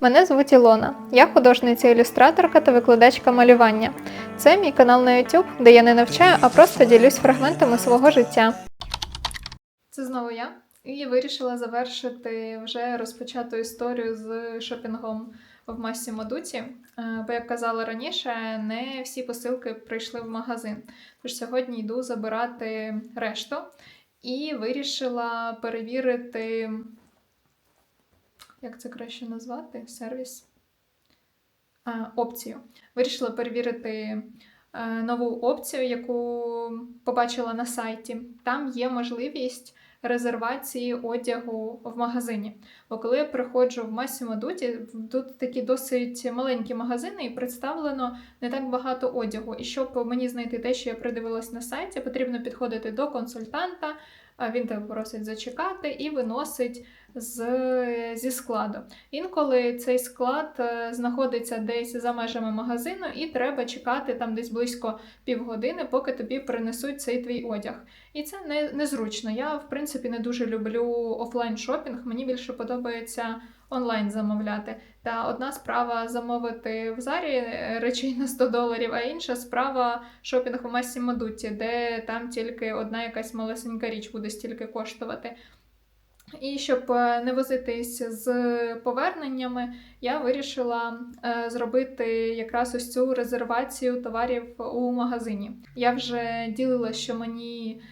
Мене звуть Ілона. Я художниця-ілюстраторка та викладачка малювання. Це мій канал на YouTube, де я не навчаю, а просто ділюсь фрагментами свого життя. Це знову я. І вирішила завершити вже розпочату історію з шопінгом в масі Мадуці. Е, Бо, як казала раніше, не всі посилки прийшли в магазин. Тож сьогодні йду забирати решту і вирішила перевірити як це краще назвати? Сервіс? А, опцію. Вирішила перевірити е, нову опцію, яку побачила на сайті. Там є можливість резервації одягу в магазині. Бо коли я приходжу в Масімо Дуті, тут такі досить маленькі магазини, і представлено не так багато одягу. І щоб мені знайти те, що я придивилась на сайті, потрібно підходити до консультанта. Він тебе просить зачекати і виносить з, зі складу. Інколи цей склад е, знаходиться десь за межами магазину, і треба чекати там десь близько півгодини, поки тобі принесуть цей твій одяг. І це не, незручно. Я, в принципі, не дуже люблю офлайн шопінг. Мені більше подобається онлайн замовляти. Та одна справа замовити в зарі е, речей на 100 доларів, а інша справа шопінг у масі Мадуті, де там тільки одна якась малесенька річ буде стільки коштувати. І щоб е, не возитись з поверненнями, я вирішила е, зробити якраз ось цю резервацію товарів у магазині. Я вже ділила, що мені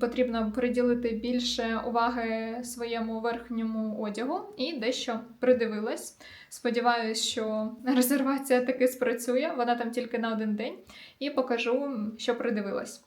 потрібно приділити більше уваги своєму верхньому одягу і дещо придивилась. Сподіваюсь, що резервація таки спрацює, вона там тільки на один день, і покажу, що придивилась.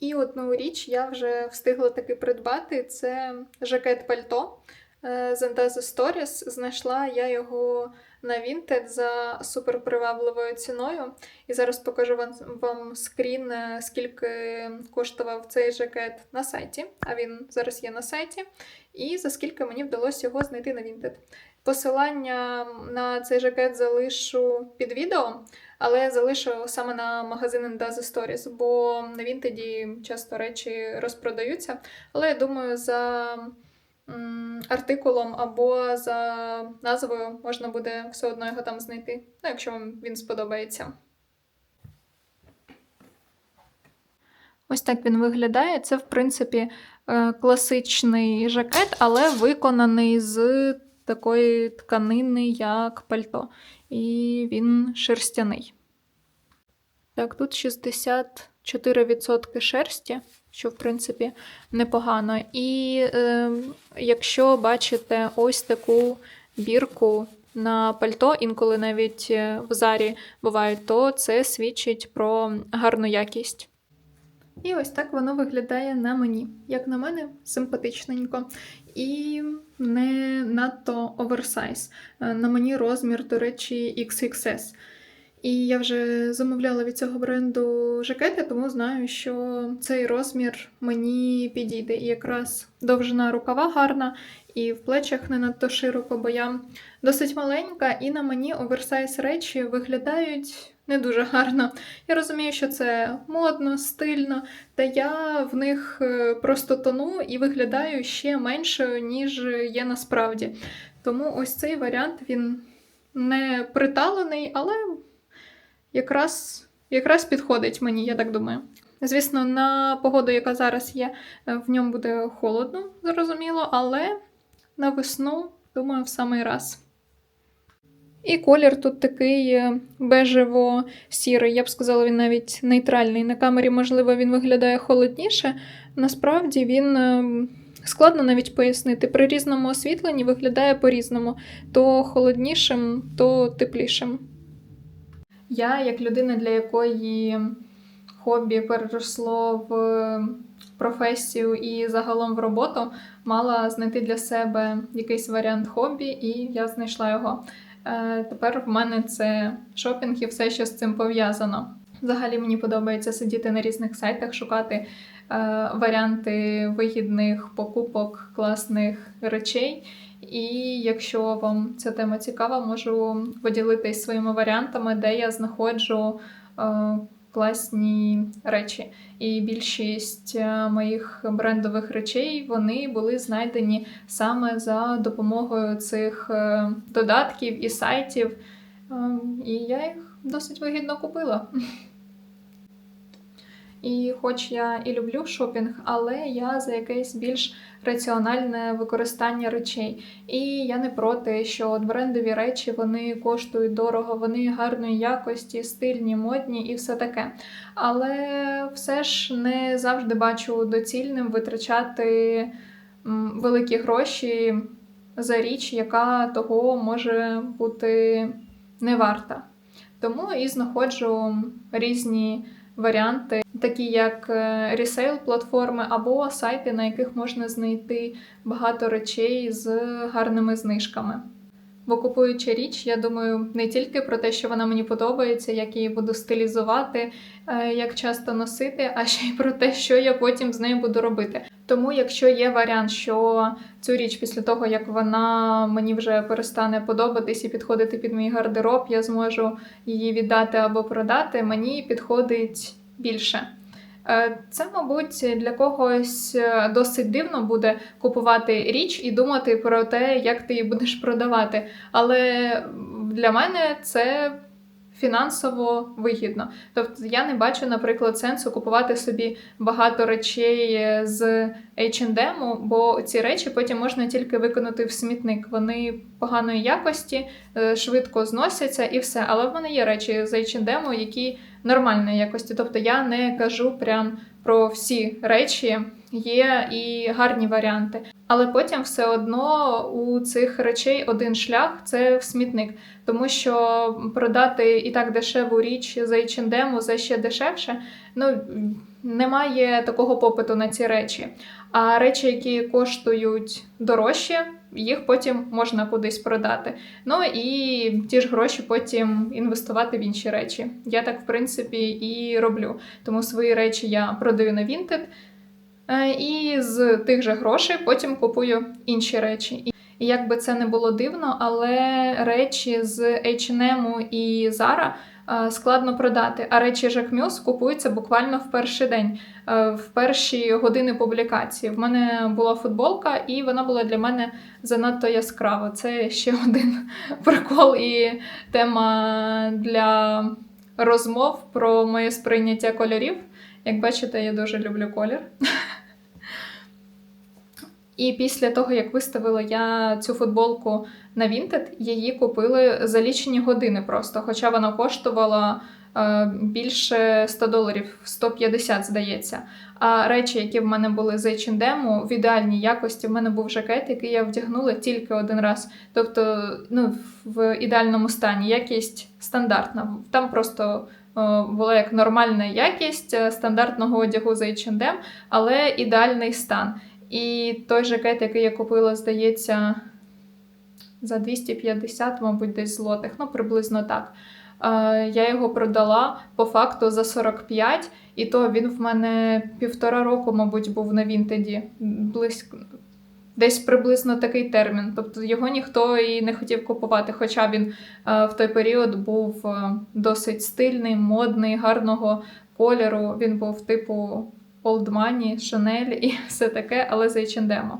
І одну річ я вже встигла таки придбати: це жакет пальто е, з Andazo Stories. Знайшла я його на Vinted за суперпривабливою ціною. І зараз покажу вам, вам скрін, е, скільки коштував цей жакет на сайті. А він зараз є на сайті. І за скільки мені вдалося його знайти на Vinted. Посилання на цей жакет залишу під відео, але залишу саме на магазин Endazo Stories, бо на Вінтеді часто речі розпродаються. Але я думаю, за артикулом або за назвою можна буде все одно його там знайти, ну, якщо вам він сподобається. Ось так він виглядає. Це, в принципі, е, класичний жакет, але виконаний з такої тканини, як пальто. І він шерстяний. Так, тут 64% шерсті, що, в принципі, непогано. І е, якщо бачите ось таку бірку на пальто, інколи навіть е, в зарі бувають, то це свідчить про гарну якість. І ось так воно виглядає на мені. Як на мене, симпатичненько. І не надто оверсайз. Е, На мені розмір, до речі, XXS. І я вже замовляла від цього бренду жакети, тому знаю, що цей розмір мені підійде. І якраз довжина рукава гарна, і в плечах не надто широко, бо я досить маленька, і на мені оверсайз речі виглядають не дуже гарно. Я розумію, що це модно, стильно, та я в них е, просто тону і виглядаю ще меншою, ніж є насправді. Тому ось цей варіант він не приталений, але якраз, якраз підходить мені, я так думаю. Звісно, на погоду, яка зараз є, е, в ньому буде холодно, зрозуміло, але на весну, думаю, в самий раз. І колір тут такий е, бежево-сірий, я б сказала, він навіть нейтральний. На камері, можливо, він виглядає холодніше. Насправді він е, складно навіть пояснити. При різному освітленні виглядає по-різному: то холоднішим, то теплішим. Я, як людина, для якої хобі переросло в професію і загалом в роботу, мала знайти для себе якийсь варіант хобі, і я знайшла його. Е, Тепер в мене це шопінг і все, що з цим пов'язано. Взагалі мені подобається сидіти на різних сайтах, шукати е, варіанти вигідних покупок класних речей. І якщо вам ця тема цікава, можу поділитись своїми варіантами, де я знаходжу е, класні речі. І більшість е, моїх брендових речей вони були знайдені саме за допомогою цих е, додатків і сайтів. Е, І я їх досить вигідно купила. І хоч я і люблю шопінг, але я за якесь більш раціональне використання речей. І я не проти, що от брендові речі вони коштують дорого, вони гарної якості, стильні, модні і все таке. Але все ж не завжди бачу доцільним витрачати великі гроші за річ, яка того може бути не варта. Тому і знаходжу різні варіанти, такі як ресейл платформи або сайти, на яких можна знайти багато речей з гарними знижками. Бо купуючи річ, я думаю не тільки про те, що вона мені подобається, як її буду стилізувати, е, як часто носити, а ще й про те, що я потім з нею буду робити. Тому, якщо є варіант, що цю річ після того, як вона мені вже перестане подобатись і підходити під мій гардероб, я зможу її віддати або продати, мені підходить більше. Е, Це, мабуть, для когось е, досить дивно буде купувати річ і думати про те, як ти її будеш продавати. Але для мене це фінансово вигідно. Тобто я не бачу, наприклад, сенсу купувати собі багато речей з H&M, бо ці речі потім можна тільки викинути в смітник. Вони поганої якості, е, швидко зносяться і все. Але в мене є речі з H&M, які нормальної якості. Тобто я не кажу прям про всі речі, є і гарні варіанти. Але потім все одно у цих речей один шлях це в смітник, тому що продати і так дешеву річ за H&M за ще дешевше, ну немає такого попиту на ці речі. А речі, які коштують дорожче, їх потім можна кудись продати. Ну і ті ж гроші потім інвестувати в інші речі. Я так, в принципі, і роблю. Тому свої речі я продаю на Vinted, е, і з тих же грошей потім купую інші речі. І як би це не було дивно, але речі з H&M і Zara складно продати. А речі Jacquemus купуються буквально в перший день, е, в перші години публікації. В мене була футболка, і вона була для мене занадто яскрава. Це ще один прикол і тема для розмов про моє сприйняття кольорів. Як бачите, я дуже люблю колір. І після того, як виставила я цю футболку на Vinted, її купили за лічені години просто, хоча вона коштувала е, більше 100 доларів, 150, здається. А речі, які в мене були з H&M, в ідеальній якості, в мене був жакет, який я вдягнула тільки один раз. Тобто, ну, в ідеальному стані. Якість стандартна. Там просто е, була як нормальна якість е, стандартного одягу з H&M, але ідеальний стан. І той жакет, який я купила, здається, за 250, мабуть, десь злотих, ну приблизно так. Е, Я його продала по факту за 45, і то він в мене півтора року, мабуть, був на Вінтеді. Близько. Десь приблизно такий термін. Тобто його ніхто і не хотів купувати, хоча він е, в той період був е, досить стильний, модний, гарного кольору. Він був типу Old Money, Chanel і все таке, але з H&M.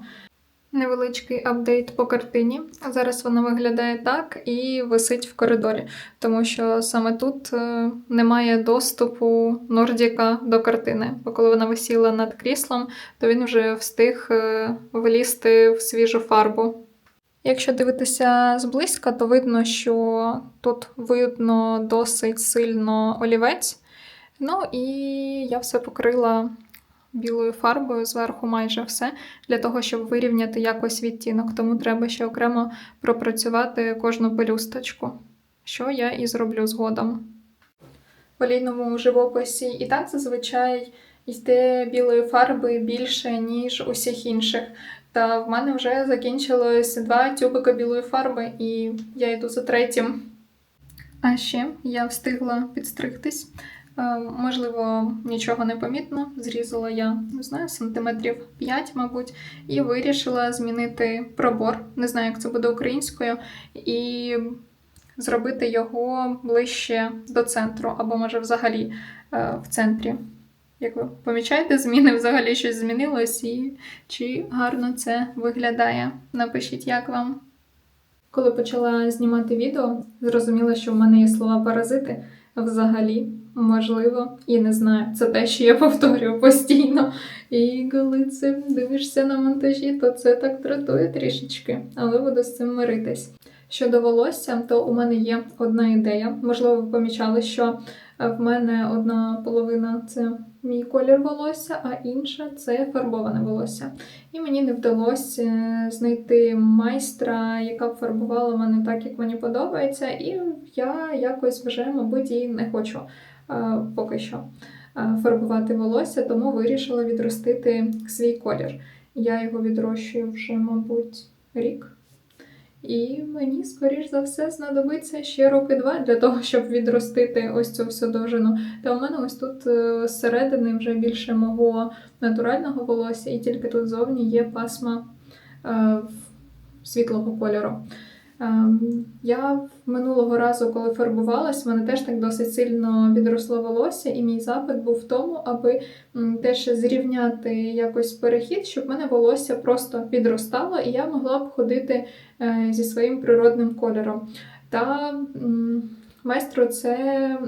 Невеличкий апдейт по картині. Зараз вона виглядає так і висить в коридорі, тому що саме тут е, немає доступу Нордіка до картини. Бо коли вона висіла над кріслом, то він вже встиг е, влізти в свіжу фарбу. Якщо дивитися зблизька, то видно, що тут видно досить сильно олівець. Ну і я все покрила білою фарбою зверху майже все, для того, щоб вирівняти якось відтінок. Тому треба ще окремо пропрацювати кожну пелюсточку, що я і зроблю згодом. В олійному живописі і так зазвичай йде білої фарби більше, ніж усіх інших. Та в мене вже закінчилось два тюбика білої фарби, і я йду за третім. А ще я встигла підстригтись. Е, Можливо, нічого не помітно. Зрізала я, не знаю, сантиметрів 5, мабуть, і вирішила змінити пробор. Не знаю, як це буде українською, і зробити його ближче до центру, або, може, взагалі е, в центрі. Як ви помічаєте, зміни взагалі щось змінилось і чи гарно це виглядає? Напишіть, як вам. Коли почала знімати відео, зрозуміла, що в мене є слова паразити взагалі, можливо, і не знаю. Це те, що я повторюю постійно. І коли це дивишся на монтажі, то це так дратує трішечки, але буду з цим миритись. Щодо волосся, то у мене є одна ідея. Можливо, ви помічали, що е, в мене одна половина це мій колір волосся, а інша це фарбоване волосся. І мені не вдалося е, знайти майстра, яка б фарбувала мене так, як мені подобається, і я якось вже, мабуть, і не хочу поки що е, фарбувати волосся, тому вирішила відростити свій колір. Я його відрощую вже, мабуть, рік. І мені, скоріш за все, знадобиться ще роки два для того, щоб відростити ось цю всю довжину. Та у мене ось тут е, зсередини вже більше мого натурального волосся, і тільки тут зовні є пасма е, світлого кольору. Ем, Я минулого разу, коли фарбувалась, в мене теж так досить сильно відросло волосся, і мій запит був в тому, аби теж зрівняти якось перехід, щоб в мене волосся просто підростало, і я могла б ходити е, зі своїм природним кольором. Та майстру це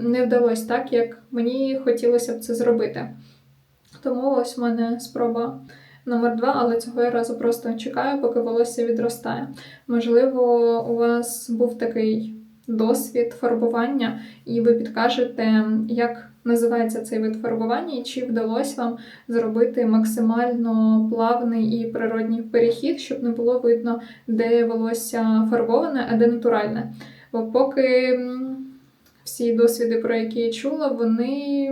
не вдалося так, як мені хотілося б це зробити. Тому ось в мене спроба номер два, але цього я разу просто чекаю, поки волосся відростає. Можливо, у вас був такий досвід фарбування, і ви підкажете, як називається цей вид фарбування, і чи вдалося вам зробити максимально плавний і природній перехід, щоб не було видно, де волосся фарбоване, а де натуральне. Бо поки всі досвіди, про які я чула, вони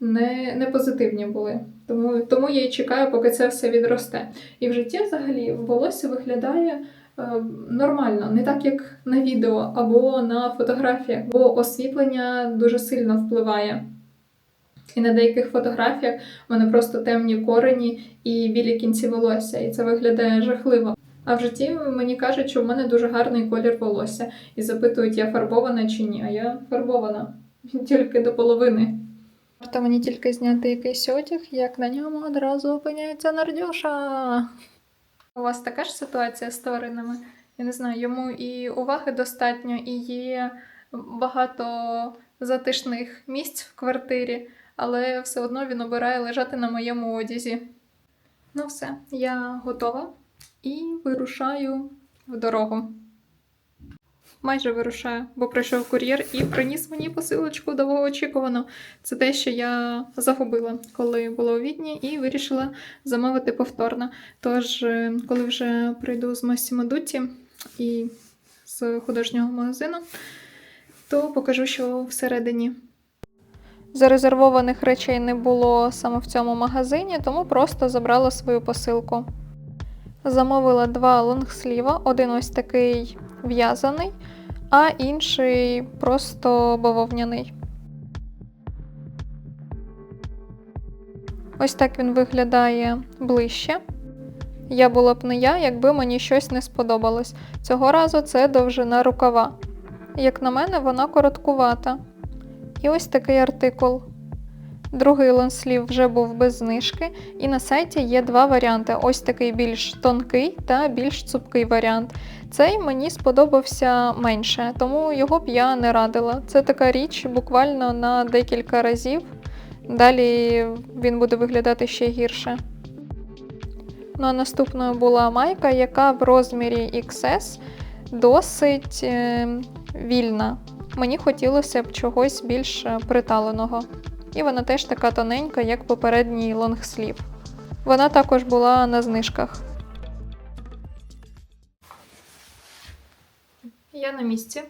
не, не позитивні були. Тому, тому я і чекаю, поки це все відросте. І в житті взагалі волосся виглядає е, нормально, не так як на відео або на фотографіях, бо освітлення дуже сильно впливає. І на деяких фотографіях в мене просто темні корені і білі кінці волосся, і це виглядає жахливо. А в житті мені кажуть, що в мене дуже гарний колір волосся, і запитують, я фарбована чи ні. А я фарбована тільки до половини. Варто мені тільки зняти якийсь одяг, як на ньому одразу опиняється Нардюша. У вас така ж ситуація з тваринами? Я не знаю, йому і уваги достатньо, і є багато затишних місць в квартирі, але все одно він обирає лежати на моєму одязі. Ну все, я готова і вирушаю в дорогу. Майже вирушаю, бо прийшов кур'єр і приніс мені посилочку довгоочікувану. Це те, що я загубила, коли була у Відні, і вирішила замовити повторно. Тож, е, коли вже прийду з Массимо Дутті і з художнього магазину, то покажу, що всередині. Зарезервованих речей не було саме в цьому магазині, тому просто забрала свою посилку. Замовила два лонгсліва, один ось такий в'язаний, а інший просто бавовняний. Ось так він виглядає ближче. Я була б не я, якби мені щось не сподобалось. Цього разу це довжина рукава. Як на мене, вона короткувата. І ось такий артикул. Другий лонслів вже був без знижки, і на сайті є два варіанти: ось такий більш тонкий та більш цупкий варіант. Цей мені сподобався менше, тому його б я не радила. Це така річ буквально на декілька разів. Далі він буде виглядати ще гірше. Ну а наступною була майка, яка в розмірі XS досить е, вільна. Мені хотілося б чогось більш приталеного. І вона теж така тоненька, як попередній лонгслів. Вона також була на знижках. Я на місці.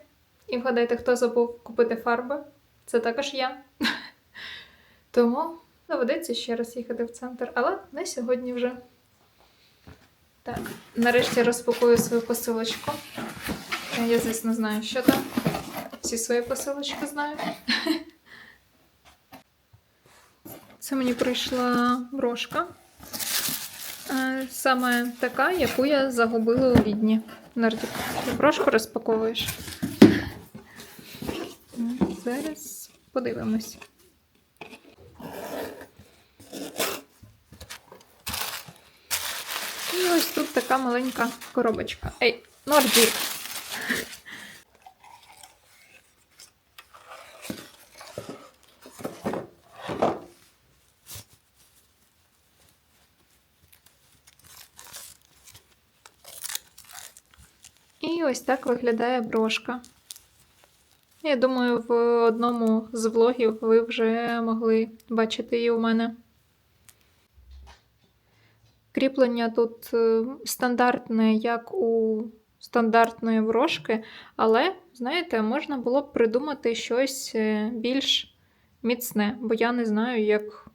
І вгадайте, хто забув купити фарби. Це також я. Тому доведеться ще раз їхати в центр, але не сьогодні вже. Так, нарешті розпакую свою посилочку. Я, звісно, знаю, що там. Всі свої посилочки знаю. Це мені прийшла брошка. Е, саме така, яку я загубила у відні. Нардік, трошку розпаковуєш. Ну, зараз подивимось. І ось тут така маленька коробочка. Ей, Нордік! Ось так виглядає брошка. Я думаю, в одному з влогів ви вже могли бачити її у мене. Кріплення тут е, стандартне, як у стандартної брошки, але, знаєте, можна було б придумати щось е, більш міцне, бо я не знаю, як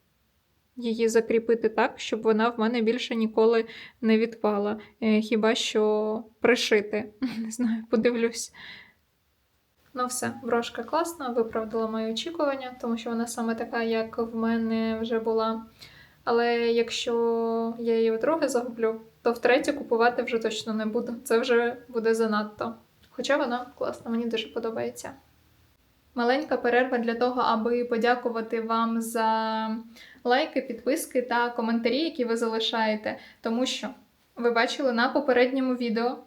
її закріпити так, щоб вона в мене більше ніколи не відпала. Е, Хіба що пришити. Не знаю, подивлюсь. Ну, все, брошка класна, виправдала мої очікування, тому що вона саме така, як в мене вже була. Але якщо я її вдруге загублю, то втретє купувати вже точно не буду. Це вже буде занадто. Хоча вона класна, мені дуже подобається. Маленька перерва для того, аби подякувати вам за лайки, підписки та коментарі, які ви залишаєте. Тому що ви бачили на попередньому відео.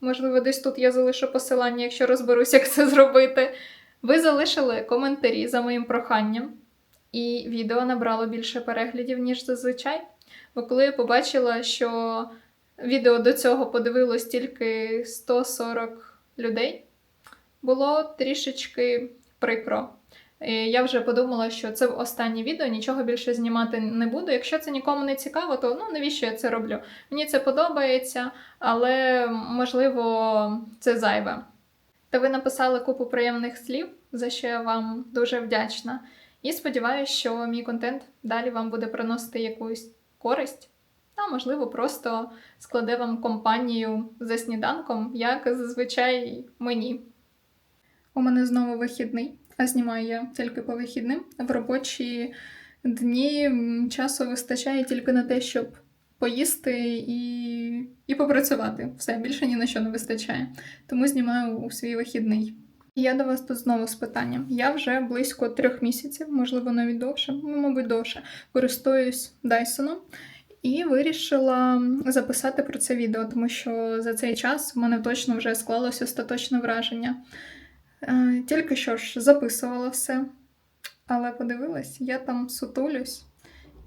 Можливо, десь тут я залишу посилання, якщо розберусь, як це зробити. Ви залишили коментарі за моїм проханням, і відео набрало більше переглядів, ніж зазвичай. Бо коли я побачила, що відео до цього подивилось тільки 140 людей, було трішечки прикро. І Я вже подумала, що це останнє відео, нічого більше знімати не буду. Якщо це нікому не цікаво, то ну навіщо я це роблю? Мені це подобається, але можливо це зайве. Та ви написали купу приємних слів, за що я вам дуже вдячна. І сподіваюся, що мій контент далі вам буде приносити якусь користь, а можливо, просто складе вам компанію за сніданком, як зазвичай мені. У мене знову вихідний, а знімаю я тільки по вихідним. В робочі дні часу вистачає тільки на те, щоб поїсти і, і попрацювати. Все, більше ні на що не вистачає. Тому знімаю у свій вихідний. Я до вас тут знову з питанням. Я вже близько трьох місяців, можливо, навіть довше, ну, мабуть, довше, користуюсь Dyson. І вирішила записати про це відео, тому що за цей час в мене точно вже склалося остаточне враження. Е, Тільки що ж записувала все, але подивилась, я там сутулюсь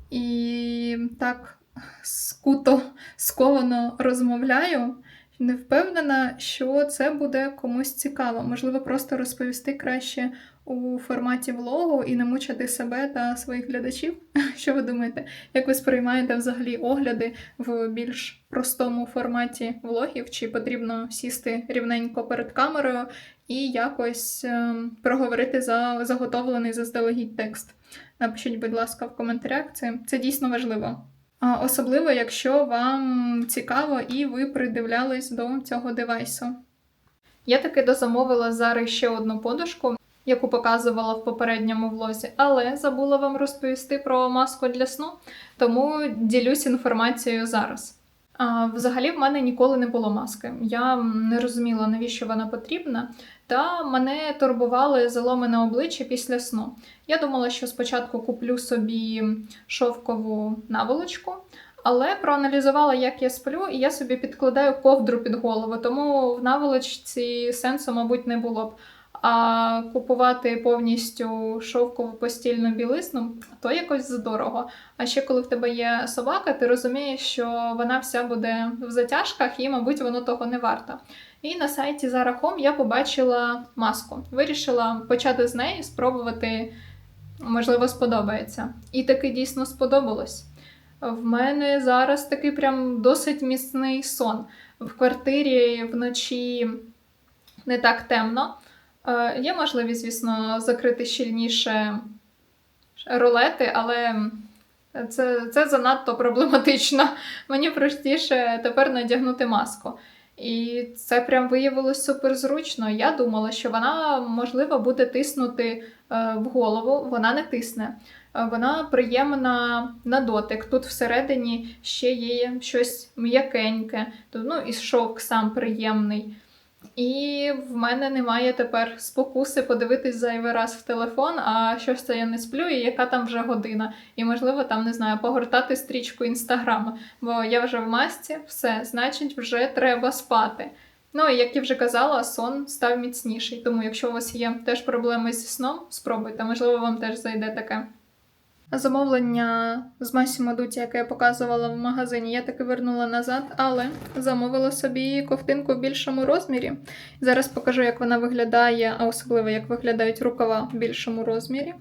і так скуто, сковано розмовляю. Не впевнена, що це буде комусь цікаво. Можливо, просто розповісти краще у форматі влогу і не мучити себе та своїх глядачів. Що ви думаєте? Як ви сприймаєте взагалі огляди в більш простому форматі влогів? Чи потрібно сісти рівненько перед камерою і якось ем, проговорити за заготовлений заздалегідь текст? Напишіть, будь ласка, в коментарях. Це, це дійсно важливо. А, Особливо, якщо вам цікаво і ви придивлялись до цього девайсу. Я таки дозамовила зараз ще одну подушку, яку показувала в попередньому влозі, але забула вам розповісти про маску для сну, тому ділюсь інформацією зараз. А, Взагалі, в мене ніколи не було маски. Я не розуміла, навіщо вона потрібна, та мене турбували заломи обличчя після сну. Я думала, що спочатку куплю собі шовкову наволочку, але проаналізувала, як я сплю, і я собі підкладаю ковдру під голову, тому в наволочці сенсу, мабуть, не було б. А купувати повністю шовкову постільну білизну, то якось задорого. А ще коли в тебе є собака, ти розумієш, що вона вся буде в затяжках і, мабуть, воно того не варто. І на сайті Home я побачила маску. Вирішила почати з неї, спробувати, можливо, сподобається. І таки дійсно сподобалось. В мене зараз такий прям досить міцний сон. В квартирі вночі не так темно. Е, Є можливість, звісно, закрити щільніше рулети, але це, це занадто проблематично. Мені простіше тепер надягнути маску. І це прям виявилось суперзручно. Я думала, що вона, можливо, буде тиснути е, в голову, вона не тисне. Е, Вона приємна на дотик. Тут всередині ще є щось м'якеньке, ну і шовк сам приємний. І в мене немає тепер спокуси подивитись зайвий раз в телефон, а що це я не сплю, і яка там вже година. І можливо там не знаю, погортати стрічку інстаграма, бо я вже в масці, все, значить, вже треба спати. Ну і як я вже казала, сон став міцніший. Тому, якщо у вас є теж проблеми зі сном, спробуйте, можливо, вам теж зайде таке. Замовлення з Massimo Dutti, яке я показувала в магазині, я таки вернула назад, але замовила собі ковтинку в більшому розмірі. Зараз покажу, як вона виглядає, а особливо як виглядають рукава в більшому розмірі,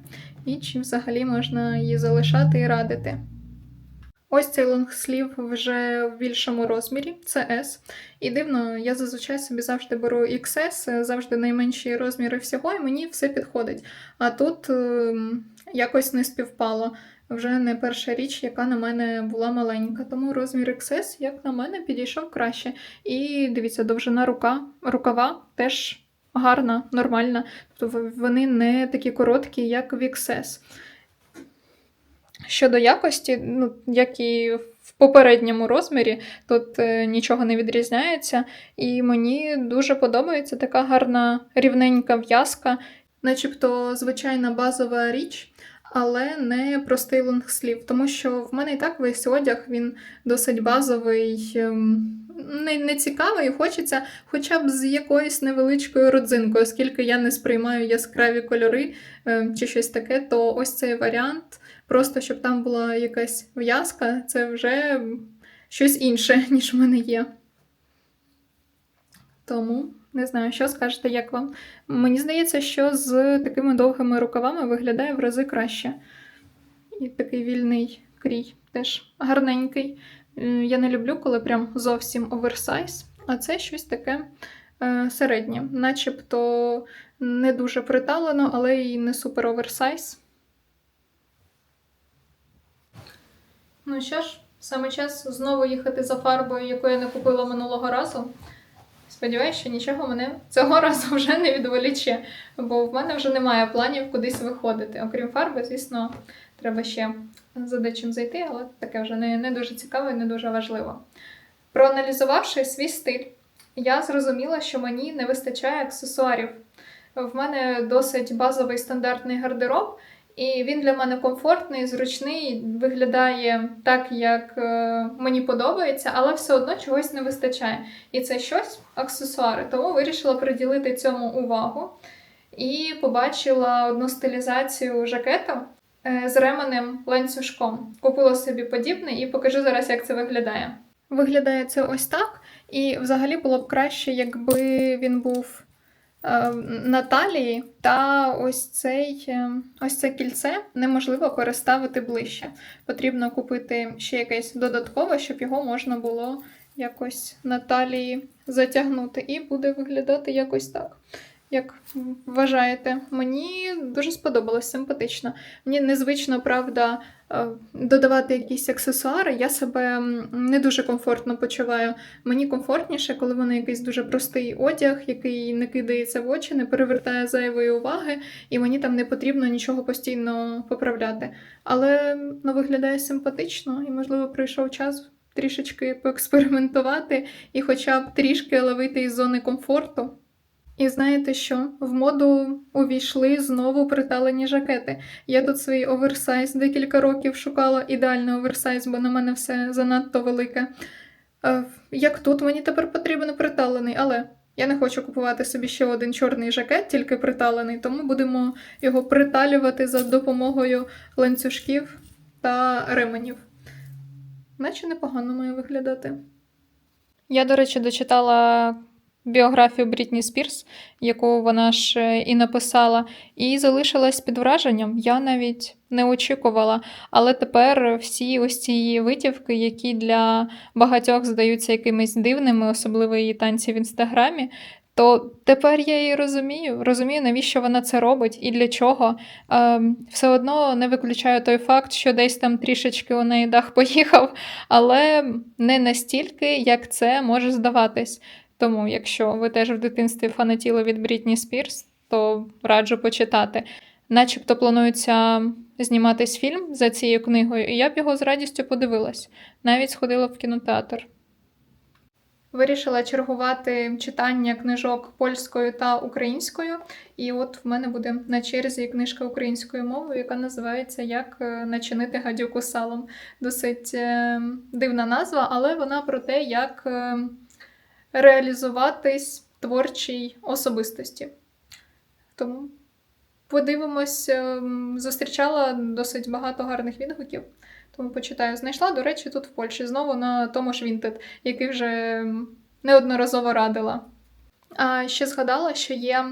і чи взагалі можна її залишати і радити. Ось цей лонгслів вже в більшому розмірі, це S. І дивно, я зазвичай собі завжди беру XS, завжди найменші розміри всього, і мені все підходить. А тут ем, якось не співпало. Вже не перша річ, яка на мене була маленька. Тому розмір XS, як на мене, підійшов краще. І дивіться, довжина рука, рукава теж гарна, нормальна. Тобто вони не такі короткі, як в XS. Щодо якості, ну, як і в попередньому розмірі, тут е, нічого не відрізняється. І мені дуже подобається така гарна рівненька в'язка, начебто звичайна базова річ, але не простий лонгслів. Тому що в мене і так весь одяг він досить базовий, ем, не, не цікавий. Хочеться хоча б з якоюсь невеличкою родзинкою, оскільки я не сприймаю яскраві кольори ем, чи щось таке, то ось цей варіант. Просто щоб там була якась в'язка, це вже щось інше, ніж в мене є. Тому не знаю, що скажете, як вам. Мені здається, що з такими довгими рукавами виглядає в рази краще. І такий вільний крій теж гарненький. Я не люблю, коли прям зовсім оверсайз, а це щось таке е, середнє, начебто не дуже приталено, але й не супер оверсайз. Ну що ж, саме час знову їхати за фарбою, яку я не купила минулого разу. Сподіваюсь, що нічого мене цього разу вже не відволіче, бо в мене вже немає планів кудись виходити. Окрім фарби, звісно, треба ще за дечим зайти, але таке вже не, не дуже цікаво і не дуже важливо. Проаналізувавши свій стиль, я зрозуміла, що мені не вистачає аксесуарів. В мене досить базовий стандартний гардероб, і він для мене комфортний, зручний, виглядає так, як е, мені подобається, але все одно чогось не вистачає. І це щось аксесуари. Тому вирішила приділити цьому увагу і побачила одну стилізацію жакета е, з ременем ланцюжком. Купила собі подібне і покажу зараз, як це виглядає. Виглядає це ось так, і взагалі було б краще, якби він був на талії, та ось цей, е, ось це кільце неможливо переставити ближче. Потрібно купити ще якесь додаткове, щоб його можна було якось на талії затягнути. І буде виглядати якось так. Як вважаєте, мені дуже сподобалось симпатично. Мені незвично, правда, е, додавати якісь аксесуари. Я себе не дуже комфортно почуваю. Мені комфортніше, коли воно якийсь дуже простий одяг, який не кидається в очі, не перевертає зайвої уваги, і мені там не потрібно нічого постійно поправляти. Але ну, виглядає симпатично, і, можливо, прийшов час трішечки поекспериментувати і хоча б трішки ловити із зони комфорту. І знаєте що? В моду увійшли знову приталені жакети. Я тут свій оверсайз декілька років шукала ідеальний оверсайз, бо на мене все занадто велике. Е, Як тут мені тепер потрібен приталений, але я не хочу купувати собі ще один чорний жакет, тільки приталений, тому будемо його приталювати за допомогою ланцюжків та ременів. Наче непогано має виглядати. Я, до речі, дочитала біографію Брітні Спірс, яку вона ж е, і написала, і залишилась під враженням. Я навіть не очікувала. Але тепер всі ось ці її витівки, які для багатьох здаються якимись дивними, особливо її танці в інстаграмі. То тепер я її розумію, розумію, навіщо вона це робить і для чого. Ем, все одно не виключаю той факт, що десь там трішечки у неї дах поїхав, але не настільки, як це може здаватись. Тому, якщо ви теж в дитинстві фанатіли від Брітні Спірс, то раджу почитати. Начебто планується зніматись фільм за цією книгою, і я б його з радістю подивилась. Навіть сходила в кінотеатр. Вирішила чергувати читання книжок польською та українською. І от в мене буде на черзі книжка українською мовою, яка називається Як е, начинити гадюку салом. Досить е, дивна назва, але вона про те, як е, реалізуватись творчій особистості. Тому подивимось, ем, зустрічала досить багато гарних відгуків. Тому почитаю. Знайшла, до речі, тут в Польщі знову на тому ж Vinted, який вже неодноразово радила. А ще згадала, що є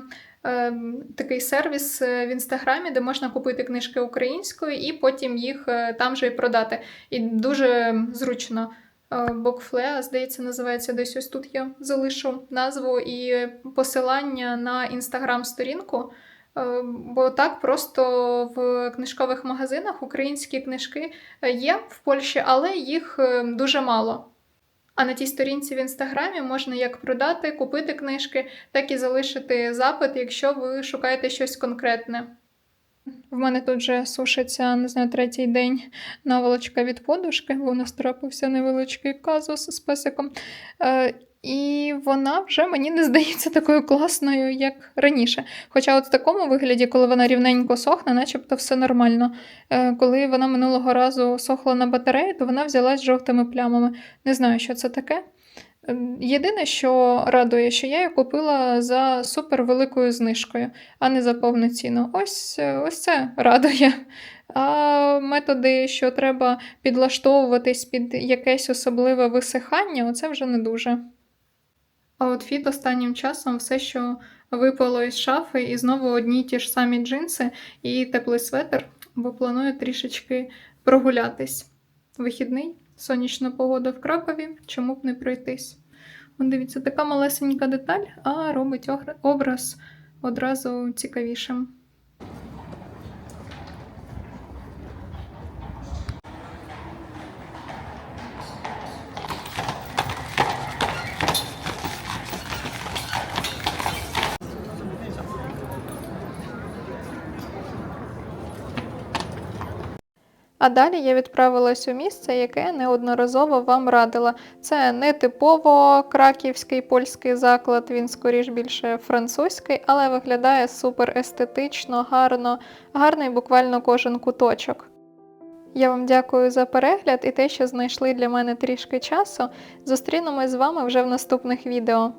е, такий сервіс е, в інстаграмі, де можна купити книжки українською і потім їх е, там же і продати. І дуже зручно. Е, Бокфлеа, здається, називається десь ось тут я залишу назву і посилання на інстаграм-сторінку. Бо так просто в книжкових магазинах українські книжки е, є в Польщі, але їх е, дуже мало. А на тій сторінці в інстаграмі можна як продати, купити книжки, так і залишити запит, якщо ви шукаєте щось конкретне. В мене тут вже сушиться, не знаю, третій день наволочка від подушки, бо у нас трапився невеличкий казус з песиком. Е, і вона вже мені не здається такою класною, як раніше. Хоча, от в такому вигляді, коли вона рівненько сохне, начебто все нормально. Е, коли вона минулого разу сохла на батареї, то вона взялась жовтими плямами. Не знаю, що це таке. Е, Єдине, що радує, що я її купила за супервеликою знижкою, а не за повну ціну. Ось, е, ось це радує. А методи, що треба підлаштовуватись під якесь особливе висихання, оце вже не дуже. А от фіт останнім часом все, що випало із шафи, і знову одні ті ж самі джинси і теплий светр, бо планую трішечки прогулятись. Вихідний, сонячна погода в Кракові, чому б не пройтись. Дивіться, така малесенька деталь, а робить образ одразу цікавішим. А далі я відправилась у місце, яке неодноразово вам радила. Це не типово краківський польський заклад, він скоріш більше французький, але виглядає супер естетично, гарно, гарний буквально кожен куточок. Я вам дякую за перегляд і те, що знайшли для мене трішки часу. Зустрінемось з вами вже в наступних відео.